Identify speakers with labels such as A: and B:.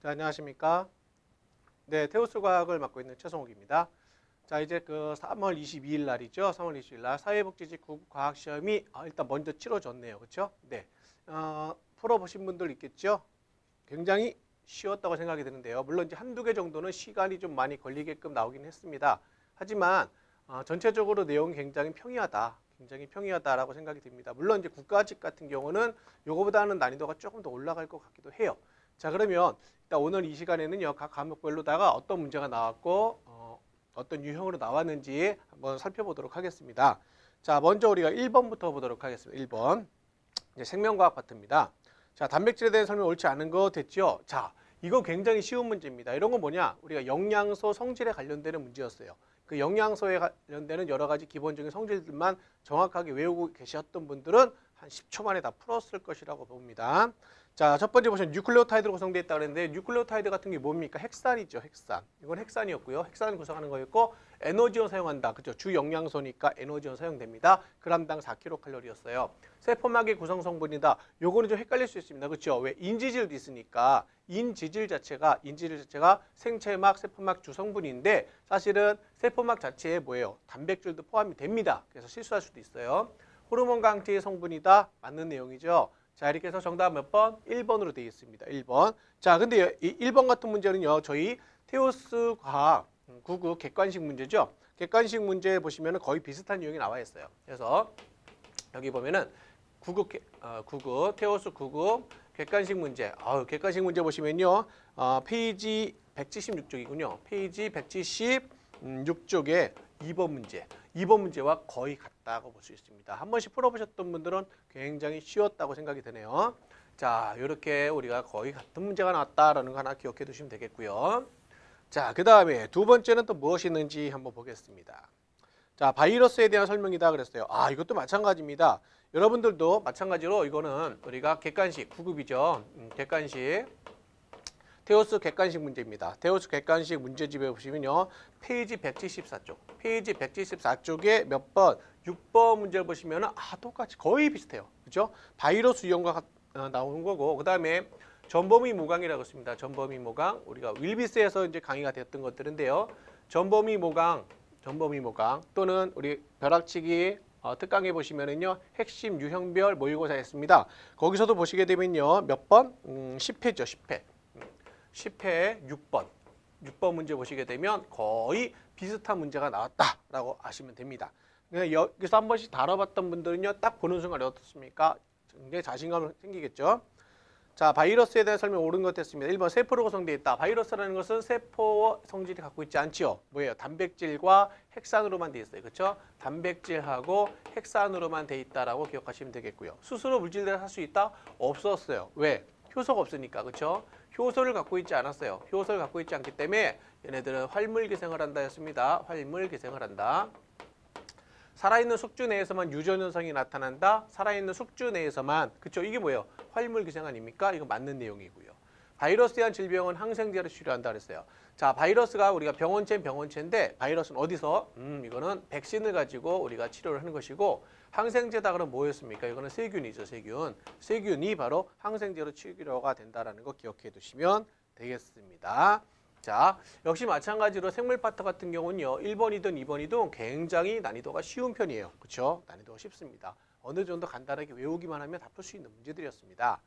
A: 자, 안녕하십니까? 네, 테오스 과학을 맡고 있는 최성욱입니다. 자, 이제 그 3월 22일 날이죠. 3월 22일 날 사회복지직 국과학 시험이 아, 일단 먼저 치러졌네요. 그렇죠? 네. 어, 풀어보신 분들 있겠죠? 굉장히 쉬웠다고 생각이 드는데요. 물론 이제 한두 개 정도는 시간이 좀 많이 걸리게끔 나오긴 했습니다. 하지만 어, 전체적으로 내용이 굉장히 평이하다. 굉장히 평이하다라고 생각이 듭니다. 물론 이제 국가직 같은 경우는 요거보다는 난이도가 조금 더 올라갈 것 같기도 해요. 자 그러면 일단 오늘 이 시간에는요 각 과목별로다가 어떤 문제가 나왔고 어, 어떤 유형으로 나왔는지 한번 살펴보도록 하겠습니다. 자 먼저 우리가 1번부터 보도록 하겠습니다. 1번 이제 생명과학 파트입니다. 자 단백질에 대한 설명 옳지 않은 거 됐죠? 자 이거 굉장히 쉬운 문제입니다. 이런 건 뭐냐? 우리가 영양소 성질에 관련되는 문제였어요. 그 영양소에 관련되는 여러 가지 기본적인 성질들만 정확하게 외우고 계셨던 분들은 한 10초 만에 다 풀었을 것이라고 봅니다. 자, 첫 번째 보시면 뉴클레오타이드로 구성되어 있다 그랬는데 뉴클레오타이드 같은 게 뭡니까? 핵산이죠, 핵산. 이건 핵산이었고요. 핵산을 구성하는 거였고 에너지원 사용한다. 그죠? 주 영양소니까 에너지원 사용됩니다. 그람당 4kcal였어요. 세포막의 구성 성분이다. 요거는 좀 헷갈릴 수 있습니다. 그렇죠? 왜 인지질도 있으니까 인지질 자체가 인지질 자체가 생체막, 세포막 주성분인데 사실은 세포막 자체에 뭐예요? 단백질도 포함이 됩니다. 그래서 실수할 수도 있어요. 호르몬 강제의 성분이다. 맞는 내용이죠. 자, 이렇게 해서 정답 몇 번? 1번으로 되어 있습니다. 1번. 자, 근데 이 1번 같은 문제는요. 저희 테오스 과학 9급 객관식 문제죠. 객관식 문제 보시면 거의 비슷한 유형이 나와 있어요. 그래서 여기 보면은 9급, 어, 9급 테오스 9급 객관식 문제. 아 객관식 문제 보시면요. 어, 페이지 176쪽이군요. 페이지 176쪽에 2번 문제. 2번 문제와 거의 같다고 볼 수 있습니다. 한 번씩 풀어보셨던 분들은 굉장히 쉬웠다고 생각이 드네요. 자, 이렇게 우리가 거의 같은 문제가 나왔다라는 거 하나 기억해 두시면 되겠고요. 자, 그 다음에 두 번째는 또 무엇이 있는지 한번 보겠습니다. 자, 바이러스에 대한 설명이다 그랬어요. 아, 이것도 마찬가지입니다. 여러분들도 마찬가지로 이거는 우리가 객관식 9급이죠. 음, 객관식 테오스 객관식 문제입니다. 테오스 객관식 문제집에 보시면요. 페이지 174쪽. 페이지 174쪽에 몇 번? 6번 문제를 보시면 아 똑같이 거의 비슷해요. 그죠? 바이러스 유형과 어, 나오는 거고 그다음에 전범위 모강이라고 했습니다. 전범위 모강. 우리가 윌비스에서 이제 강의가 되었던 것들인데요. 전범위 모강, 전범위 모강 또는 우리 벼락치기 어, 특강에 보시면은요. 핵심 유형별 모의고사였습니다. 거기서도 보시게 되면요. 몇 번? 음, 10회죠. 10회. 10회 6번. 6번 문제 보시게 되면 거의 비슷한 문제가 나왔다라고 아시면 됩니다. 여기서 한 번씩 다뤄봤던 분들은요. 딱 보는 순간 어떻습니까? 굉장히 자신감이 생기겠죠. 자, 바이러스에 대한 설명 옳은 것 됐습니다. 1번 세포로 구성되어 있다. 바이러스라는 것은 세포 성질이 갖고 있지 않지요. 뭐예요? 단백질과 핵산으로만 되어 있어요. 그렇죠? 단백질하고 핵산으로만 되어 있다라고 기억하시면 되겠고요. 스스로 물질들을 할 수 있다? 없었어요. 왜? 효소가 없으니까. 그렇죠? 효소를 갖고 있지 않았어요. 효소를 갖고 있지 않기 때문에 얘네들은 활물 기생을 한다 했습니다. 활물 기생을 한다. 살아있는 숙주 내에서만 유전 현상이 나타난다. 살아있는 숙주 내에서만 그쵸 이게 뭐예요? 활물 기생 아닙니까? 이거 맞는 내용이고요. 바이러스에 대한 질병은 항생제를 치료한다 그랬어요. 자, 바이러스가 우리가 병원체는 병원체인데 바이러스는 어디서? 음, 이거는 백신을 가지고 우리가 치료를 하는 것이고 항생제다 그러면 뭐였습니까? 이거는 세균이죠, 세균. 세균이 바로 항생제로 치료가 된다라는 거 기억해 두시면 되겠습니다. 자, 역시 마찬가지로 생물 파트 같은 경우는요. 1번이든 2번이든 굉장히 난이도가 쉬운 편이에요. 그렇죠? 난이도가 쉽습니다. 어느 정도 간단하게 외우기만 하면 다 풀 수 있는 문제들이었습니다.